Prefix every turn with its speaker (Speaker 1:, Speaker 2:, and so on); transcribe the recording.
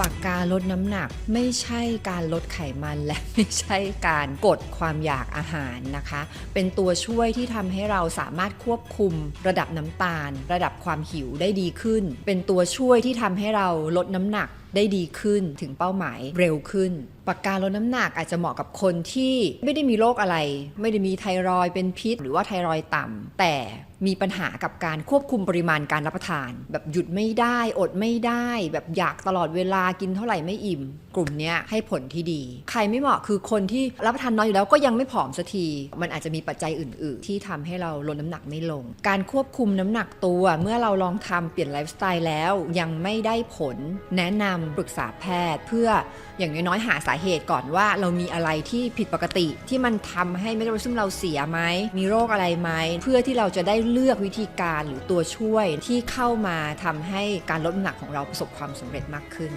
Speaker 1: ปากกาลดน้ำหนักไม่ใช่การลดไขมันและไม่ใช่การกดความอยากอาหารนะคะ เป็นตัวช่วยที่ทำให้เราสามารถควบคุมระดับน้ำตาล ระดับความหิวได้ดีขึ้น เป็นตัวช่วยที่ทำให้เราลดน้ำหนักได้ดีขึ้นถึงเป้าหมายเร็วขึ้น ปากกาลดน้ำหนักอาจจะเหมาะกับคนที่ไม่ได้มีโรคอะไร ไม่ได้มีไทรอยเป็นพิษ หรือว่าไทรอยต่ำแต่มีปัญหากับการควบคุมปริมาณการรับประทาน แบบหยุดไม่ได้อดไม่ได้ แบบอยากตลอดเวลากินเท่าไหร่ไม่อิ่ม กลุ่มนี้ให้ผลที่ดี ใครไม่เหมาะคือคนที่รับประทานน้อยอยู่แล้วก็ยังไม่ผอมสักที มันอาจจะมีปัจจัยอื่น ๆ ที่ทำให้เราลดน้ำหนักไม่ลง การควบคุมน้ำหนักตัว เมื่อเราลองทำเปลี่ยนไลฟ์สไตล์แล้วยังไม่ได้ผลแนะนำปรึกษาแพทย์ เพื่ออย่างน้อยๆหาสาเหตุก่อนว่า เรามีอะไรที่ผิดปกติที่มันทำให้เมตาบอลิซึมเราเสียไหมมีโรคอะไรไหมเพื่อที่เราจะได้เลือกวิธีการหรือตัวช่วยที่เข้ามาทำให้การลดน้ำหนักของเราประสบความสำเร็จมากขึ้น